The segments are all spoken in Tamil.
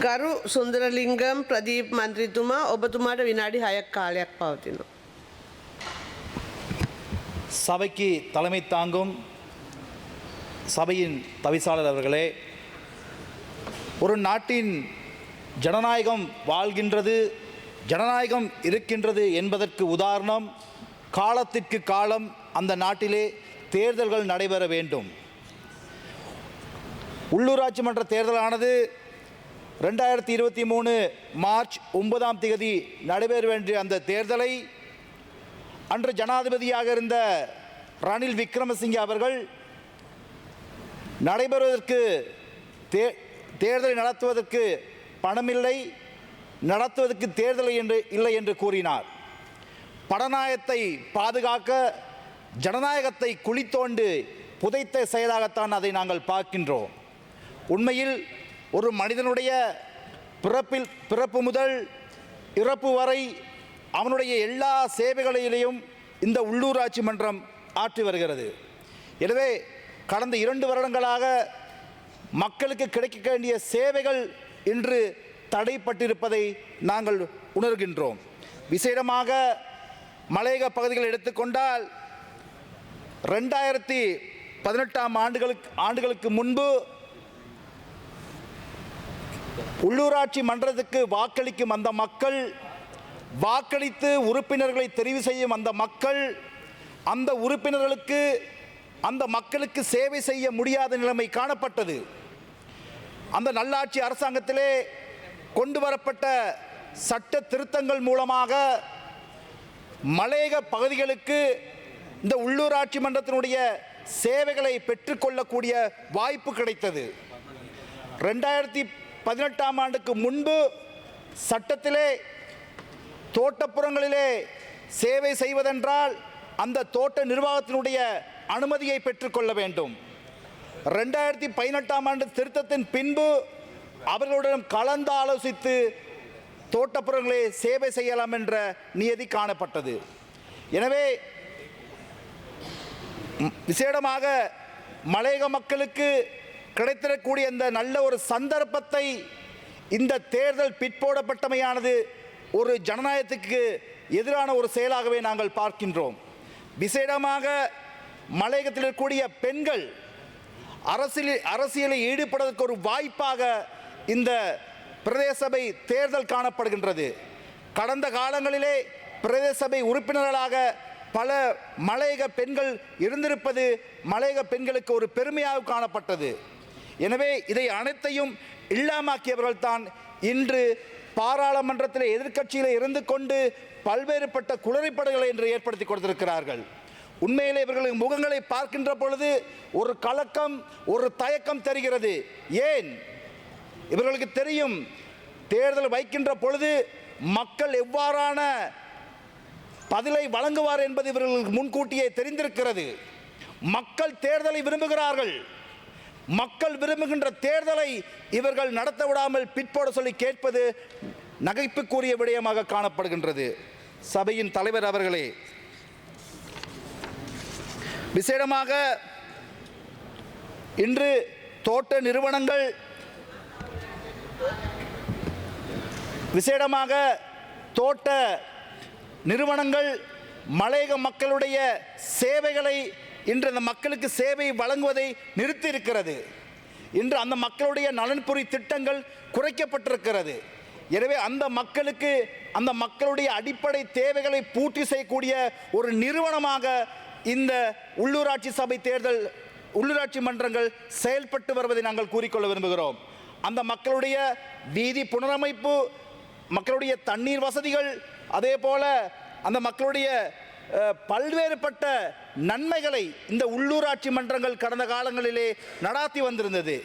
ගරු සුන්දරලිංගම් ප්‍රදීප් මන්ත්‍රීතුමා ඔබතුමාට විනාඩි හයක් කාලයක් පවතිනවා. சபைக்கு தலைமை தாங்கும் சபையின் தவிசாளர் அவர்களே ஒரு நாட்டின் ஜனநாயகம் வாழ்கின்றது ஜனநாயகம் இருக்கின்றது என்பதற்கு உதாரணம் காலத்திற்கு காலம் அந்த நாட்டிலே தேர்தல்கள் நடைபெற வேண்டும் உள்ளூராட்சி மன்ற தேர்தலானது ரெண்டாயிரத்தி இருபத்தி மூணு மார்ச் ஒன்பதாம் தேதி நடைபெற வேண்டிய அந்த தேர்தலை அன்று ஜனாதிபதியாக இருந்த ரணில் விக்ரமசிங்கே அவர்கள் நடைபெறுவதற்கு தே தேர்தலை நடத்துவதற்கு பணமில்லை நடத்துவதற்கு தேர்தலை என்று இல்லை என்று கூறினார். படநாயத்தை பாதுகாக்க ஜனநாயகத்தை குளித்தோண்டு புதைத்த செயலாகத்தான் அதை நாங்கள் பார்க்கின்றோம். உண்மையில் ஒரு மனிதனுடைய பிறப்பில் பிறப்பு முதல் இறப்பு வரை அவனுடைய எல்லா சேவைகளிலேயும் இந்த உள்ளூராட்சி மன்றம் ஆற்றி வருகிறது. எனவே கடந்த இரண்டு வருடங்களாக மக்களுக்கு கிடைக்க வேண்டிய சேவைகள் இன்று தடைப்பட்டிருப்பதை நாங்கள் உணர்கின்றோம். விசேடமாக மலையக பகுதிகளை எடுத்துக்கொண்டால் ரெண்டாயிரத்தி பதினெட்டாம் ஆண்டுகளுக்கு ஆண்டுகளுக்கு முன்பு உள்ளூராட்சி மன்றத்துக்கு வாக்களிக்கும் அந்த மக்கள் வாக்களித்து உறுப்பினர்களை தெரிவு செய்யும் அந்த மக்கள் அந்த உறுப்பினர்களுக்கு அந்த மக்களுக்கு சேவை செய்ய முடியாத நிலைமை காணப்பட்டது. அந்த நல்லாட்சி அரசாங்கத்திலே கொண்டு வரப்பட்ட சட்ட திருத்தங்கள் மூலமாக மலையக பகுதிகளுக்கு இந்த உள்ளூராட்சி மன்றத்தினுடைய சேவைகளை பெற்றுக்கொள்ளக்கூடிய வாய்ப்பு கிடைத்தது. ரெண்டாயிரத்தி பதினெட்டாம் ஆண்டுக்கு முன்பு சட்டத்திலே தோட்டப்புறங்களிலே சேவை செய்வதென்றால் அந்த தோட்ட நிர்வாகத்தினுடைய அனுமதியை பெற்றுக்கொள்ள வேண்டும். ரெண்டாயிரத்தி பதினெட்டாம் ஆண்டு திருத்தத்தின் பின்பு அவர்களுடன் கலந்து ஆலோசித்து தோட்டப்புறங்களே சேவை செய்யலாம் என்ற நியதி காணப்பட்டது. எனவே விசேடமாக மலையக மக்களுக்கு கிடைத்திடக்கூடிய இந்த நல்ல ஒரு சந்தர்ப்பத்தை இந்த தேர்தல் பிற்போடப்பட்டமையானது ஒரு ஜனநாயகத்துக்கு எதிரான ஒரு செயலாகவே நாங்கள் பார்க்கின்றோம். விசேடமாக மலையகத்தில் இருக்கக்கூடிய பெண்கள் அரசியலில் அரசியலில் ஈடுபடுவதற்கு ஒரு வாய்ப்பாக இந்த பிரதேச சபை தேர்தல் காணப்படுகின்றது. கடந்த காலங்களிலே பிரதேச சபை உறுப்பினர்களாக பல மலையக பெண்கள் இருந்திருப்பது மலையக பெண்களுக்கு ஒரு பெருமையாக காணப்பட்டது. எனவே இதை அனைத்தையும் இல்லாமாக்கியவர்கள் தான் இன்று பாராளுமன்றத்தில் எதிர்க்கட்சியில் இருந்து கொண்டு பல்வேறுபட்ட குளறிப்படைகளை என்று ஏற்படுத்தி கொடுத்திருக்கிறார்கள். உண்மையிலே இவர்களின் முகங்களை பார்க்கின்ற பொழுது ஒரு கலக்கம் ஒரு தயக்கம் தெரிகிறது. ஏன்? இவர்களுக்கு தெரியும். தேர்தல் வைக்கின்ற பொழுது மக்கள் எவ்வாறான பதிலை வழங்குவார் என்பது இவர்களுக்கு முன்கூட்டியே தெரிந்திருக்கிறது. மக்கள் தேர்தலை விரும்புகிறார்கள். மக்கள் விரும்புகின்ற தேர்தலை இவர்கள் நடத்த விடாமல் பிற்போட சொல்லி கேட்பது நகைப்புக்குரிய விடயமாக காணப்படுகின்றது. சபையின் தலைவர் அவர்களே விசேடமாக இன்று தோட்ட நிறுவனங்கள் விசேடமாக தோட்ட நிறுவனங்கள் மலையக மக்களுடைய சேவைகளை இன்று அந்த மக்களுக்கு சேவை வழங்குவதை நிறுத்தி இருக்கிறது இன்று அந்த மக்களுடைய நலன்புரி திட்டங்கள் குறைக்கப்பட்டிருக்கிறது. எனவே அந்த மக்களுக்கு அந்த மக்களுடைய அடிப்படை தேவைகளை பூர்த்தி செய்யக்கூடிய ஒரு நிறுவனமாக இந்த உள்ளூராட்சி சபை தேர்தல் உள்ளூராட்சி மன்றங்கள் செயல்பட்டு வருவதை நாங்கள் கூறிக்கொள்ள விரும்புகிறோம். அந்த மக்களுடைய வீதி புனரமைப்பு மக்களுடைய தண்ணீர் வசதிகள் அதே போல அந்த மக்களுடைய பல்வேறுபட்ட நன்மைகளை இந்த உள்ளூராட்சி மன்றங்கள் கடந்த காலங்களிலே நடாத்தி வந்திருந்தது.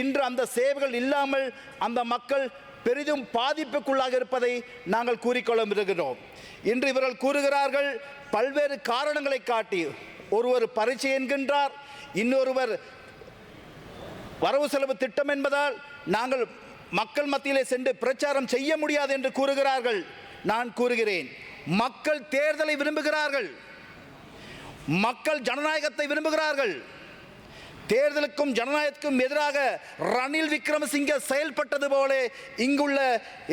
இன்று அந்த சேவைகள் இல்லாமல் அந்த மக்கள் பெரிதும் பாதிப்புக்குள்ளாக இருப்பதை நாங்கள் கூறிக்கொள்ள விடுகிறோம் இன்று இவர்கள் கூறுகிறார்கள் பல்வேறு காரணங்களை காட்டி ஒருவர் பரீட்சை என்கின்றார் இன்னொருவர் வரவு செலவு திட்டம் என்பதால் நாங்கள் மக்கள் மத்தியிலே சென்று பிரச்சாரம் செய்ய முடியாது என்று கூறுகிறார்கள். நான் கூறுகிறேன். மக்கள் தேர்தலை விரும்புகிறார்கள். மக்கள் ஜனநாயகத்தை விரும்புகிறார்கள். தேர்தலுக்கும் ஜனநாயகத்துக்கும் எதிராக ரணில் விக்ரமசிங்கே செயல்பட்டது போல இங்குள்ள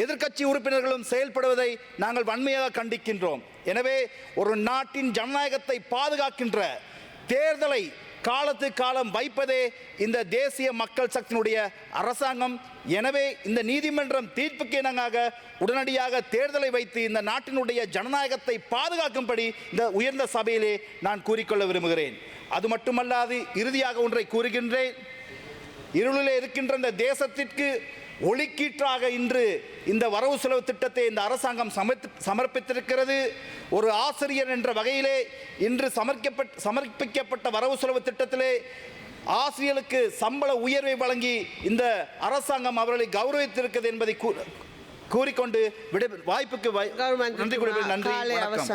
எதிர்க்கட்சி உறுப்பினர்களும் செயல்படுவதை நாங்கள் வன்மையாக கண்டிக்கின்றோம். எனவே ஒரு நாட்டின் ஜனநாயகத்தை பாதுகாக்கின்ற தேர்தலை காலத்து காலம் வைப்பதே இந்த தேசிய மக்கள் சக்தியினுடைய அரசாங்கம். எனவே இந்த நீதிமன்றம் தீர்ப்புக்கு இணங்காக உடனடியாக தேர்தலை வைத்து இந்த நாட்டினுடைய ஜனநாயகத்தை பாதுகாக்கும்படி இந்த உயர்ந்த சபையிலே நான் கூறிக்கொள்ள விரும்புகிறேன். அது மட்டுமல்லாது இறுதியாக ஒன்றை கூறுகின்றேன். இருளிலே இருக்கின்ற இந்த தேசத்திற்கு ஒளிக்கீற்றாக இன்று இந்த வரவு செலவு திட்டத்தை இந்த அரசாங்கம் சமர்ப்பித்திருக்கிறது. ஒரு ஆசிரியர் என்ற வகையிலே இன்று சமர்க்கப்பட்ட சமர்ப்பிக்கப்பட்ட வரவு செலவு திட்டத்திலே ஆசிரியர்களுக்கு சம்பள உயர்வை வழங்கி இந்த அரசாங்கம் அவர்களை கௌரவித்திருக்கிறது என்பதை கூறிக்கொண்டு விட வாய்ப்புக்கு நன்றி வணக்கம்.